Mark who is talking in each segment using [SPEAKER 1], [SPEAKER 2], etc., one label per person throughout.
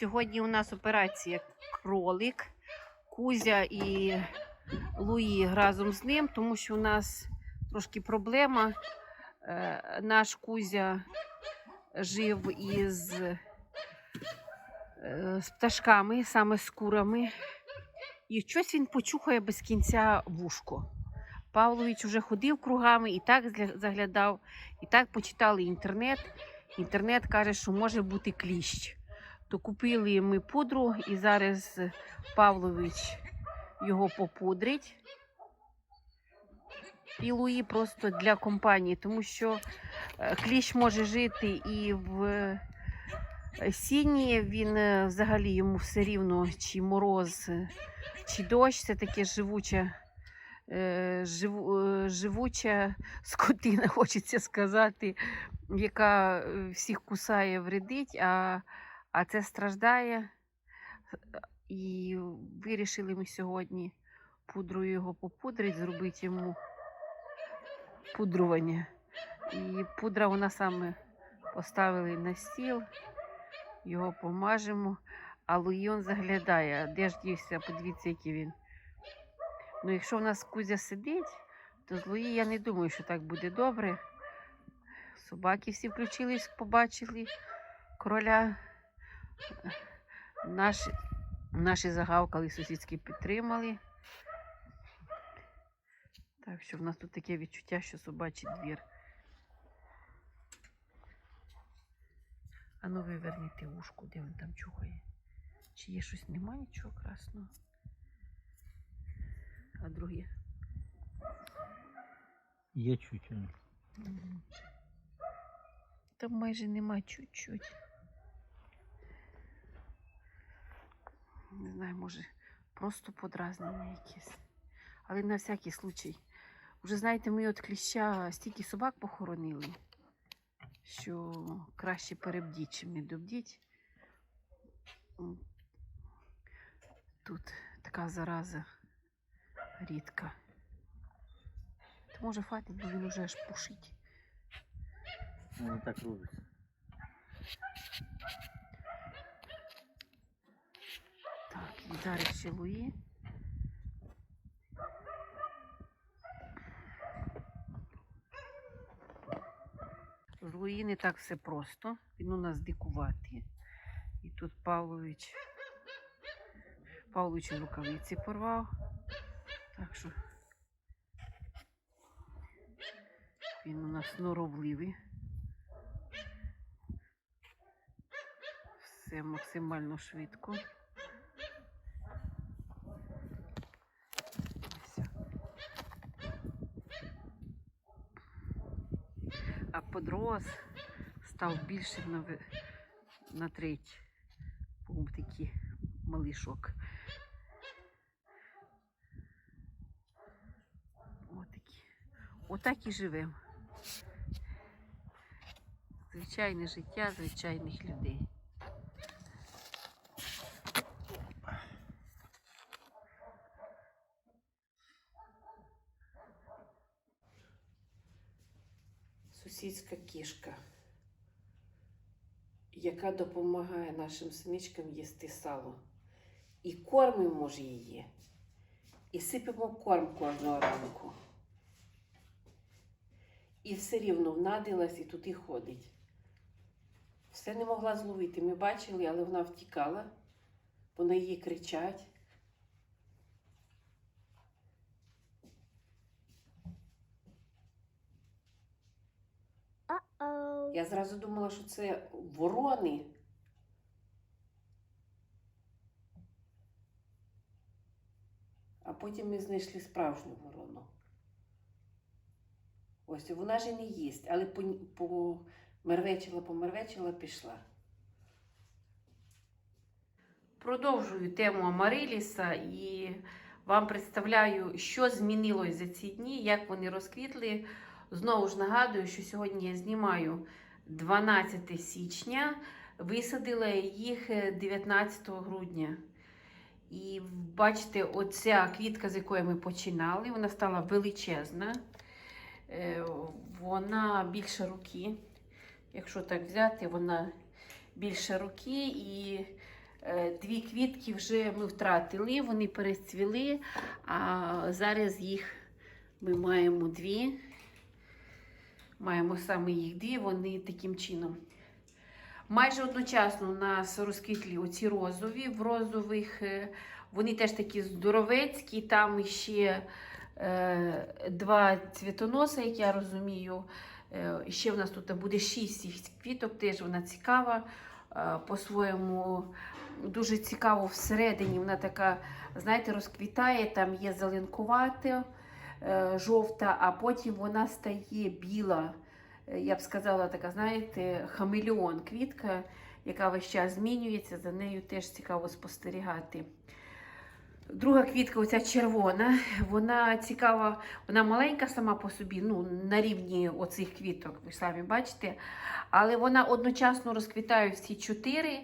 [SPEAKER 1] Сьогодні у нас операція кролик, Кузя і Луї разом з ним, тому що у нас трошки проблема. Е, Наш Кузя жив із е, з пташками, саме з курами. І щось він почухає без кінця вушко. Павлович вже ходив кругами і так заглядав, і так почитали інтернет. Інтернет каже, що може бути кліщ. То купили ми пудру, і зараз Павлович його попудрить. І Луї просто для компанії, тому що е, кліщ може жити і в е, сіні. Він е, взагалі йому все рівно, чи мороз, чи дощ, це таке живуча, е, живу, живуча скотина, хочеться сказати, яка всіх кусає, вредить, а, а це страждає. І вирішили ми сьогодні пудрою його попудрить, зробити йому пудрування. І пудра вона саме поставили на стіл, його помажемо, а Луїон заглядає, де ж дівся, подивіться, який він. Ну, якщо в нас Кузя сидить, то з Луї я не думаю, що так буде добре. Собаки всі включились, побачили короля. Наші, наші загавкали, сусідські підтримали. Так що в нас тут таке відчуття, що собачий двір. А ну виверніть ушку, де він там чухає. Чи є щось нема нічого красного? А друге?
[SPEAKER 2] Є чуть. а.
[SPEAKER 1] Мгм. Там майже нема чуть-чуть. Не знаю, може, просто подразнення якесь. Але на всякий случай. Вже знаєте, ми от кліща стільки собак похоронили, що краще перебдіть, чим не добдіть. Тут така зараза рідка. То може хватить, бо він уже аж пушить.
[SPEAKER 2] Воно так робиться.
[SPEAKER 1] Так, і зараз ще Луї. Луї не так все просто. Він у нас дикуватий. І тут Павлович. Павлович рукавиці порвав. Так що він у нас норовливий. Все максимально швидко. Все. А подрос став більше на, на треть. Був такий малишок. Отакі. Отак і живемо. Звичайне життя звичайних людей. Сусідська кішка, яка допомагає нашим синичкам їсти сало. І кормимо ж її. І сипемо корм кожного ранку. І все рівно внадилась і туди ходить. Все не могла зловити. Ми бачили, але вона втікала, бо на її кричать. Я зразу думала, що це ворони. А потім ми знайшли справжню ворону. Ось вона ж і не їсть, але помервечила, помервечила, пішла. Продовжую тему Амариліса і вам представляю, що змінилось за ці дні, як вони розквітли. Знову ж нагадую, що сьогодні я знімаю 12 січня, висадила їх е, 19 грудня. І бачите, оця квітка, з якої ми починали, вона стала величезна. Е, Вона більше руки. Якщо так взяти, вона більше руки і Е, Дві квітки вже ми втратили, вони перецвіли, а зараз їх ми маємо дві. Маємо саме їх дві, вони таким чином. Майже одночасно у нас розквітлі оці розові. В розових е, вони теж такі здоровецькі, там ще е, два цвітоноса, як я розумію. Е, ще в нас тут буде шість цих квіток, теж вона цікава. Е, по-своєму дуже цікаво всередині. Вона така, знаєте, розквітає, там є зеленкувата, е, жовта, а потім вона стає біла. Е, Я б сказала, така, знаєте, хамелеон квітка, яка весь час змінюється, за нею теж цікаво спостерігати. Друга квітка, оця червона, вона цікава, вона маленька сама по собі, ну, на рівні оцих квіток, ви самі бачите. Але вона одночасно розквітає всі чотири,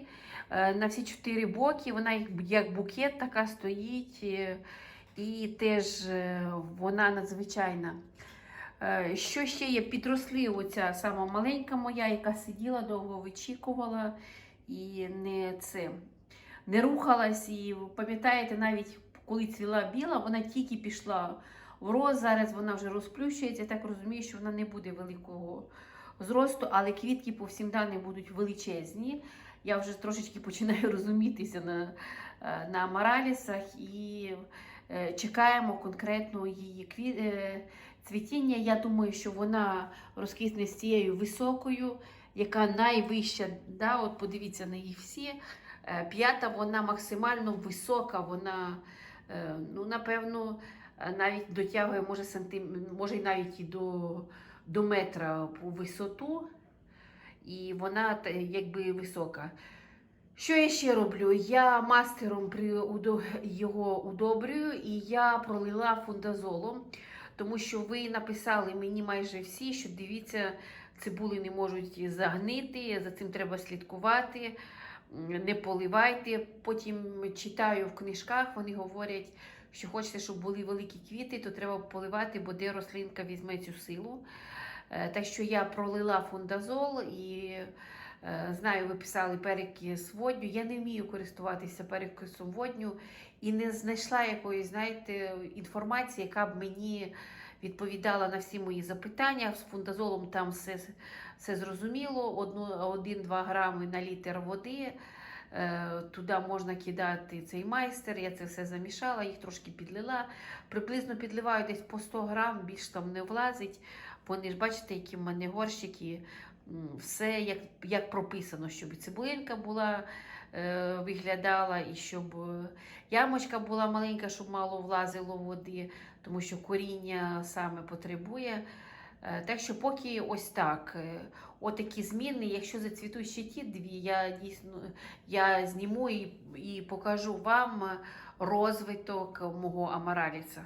[SPEAKER 1] е, на всі чотири боки. Вона як, як букет така стоїть. І теж е, вона надзвичайна. Е, Що ще є? Підросли оця сама маленька моя, яка сиділа довго вичікувала і не це не рухалась. І пам'ятаєте, навіть коли цвіла біла, вона тільки пішла в роз. Зараз вона вже розплющується. Я так розумію, що вона не буде великого зросту, але квітки по всім даним будуть величезні. Я вже трошечки починаю розумітися на, е, на амаралісах і чекаємо конкретно її кві... е, цвітіння. Я думаю, що вона розкисне з цією високою, яка найвища. Да? От подивіться на їх всі. Е, П'ята вона максимально висока, вона, е, ну, напевно, е, навіть дотягує, може, сантим... може навіть і до, до метра по висоту, і вона якби висока. Що я ще роблю? Я мастером при його удобрюю і я пролила фундазолом, тому що ви написали мені майже всі, що дивіться, цибули не можуть загнити, за цим треба слідкувати не поливайте. Потім читаю в книжках, вони говорять, що хочете, щоб були великі квіти, то треба поливати, бо де рослинка візьме цю силу. Е, Так що я пролила фундазол і знаю, ви писали перекис водню. Я не вмію користуватися перекисом водню і не знайшла якоїсь, знаєте, інформації, яка б мені відповідала на всі мої запитання. З фундазолом там все, все зрозуміло. Одну, 1-2 грами на літр води. Е, Туди можна кидати цей майстер. Я це все замішала, їх трошки підлила. Приблизно підливаю десь по 100 грам, більш там не влазить. Вони ж бачите, які в мене горщики. Все як, як прописано, щоб і цибулинка була, е, виглядала, і щоб е, ямочка була маленька, щоб мало влазило води, тому що коріння саме потребує. Е, Так що поки ось так. Отакі зміни. Якщо зацвітуть ще ті дві, я дійсно я зніму і, і покажу вам розвиток мого амараліса.